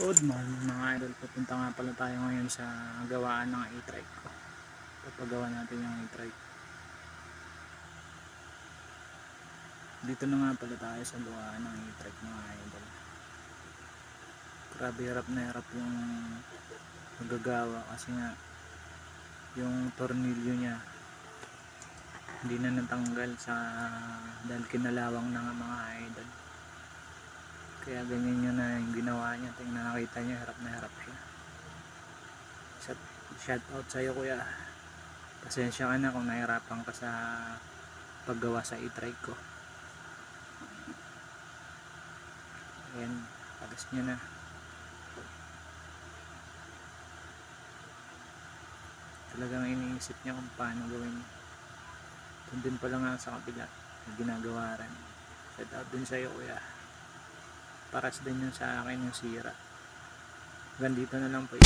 Good morning mga idol. Pupunta nga pala tayo ngayon sa gawaan ng e-trike ko. Papagawa natin yung e-trike. Dito na nga pala tayo sa gawaan ng e-trike mga idol. Grabe hirap na hirap yung magagawa kasi nga yung tornilyo niya hindi na natanggal sa dahil kinalawang na nga mga idol. Kaya ganyan yun na yung ginawa niya. Tingnan nakita niya, harap na harap siya. Shout, shout out sa'yo kuya. Pasensya ka na kung nahirapan ka sa paggawa sa e-trike ko. Ayan, agas niya na. Talagang iniisip niya kung paano gawin. Doon din pala nga sa kabila, yung ginagawa rin. Shout out din sa'yo kuya paras din yun sa akin yung sira hanggang na lang po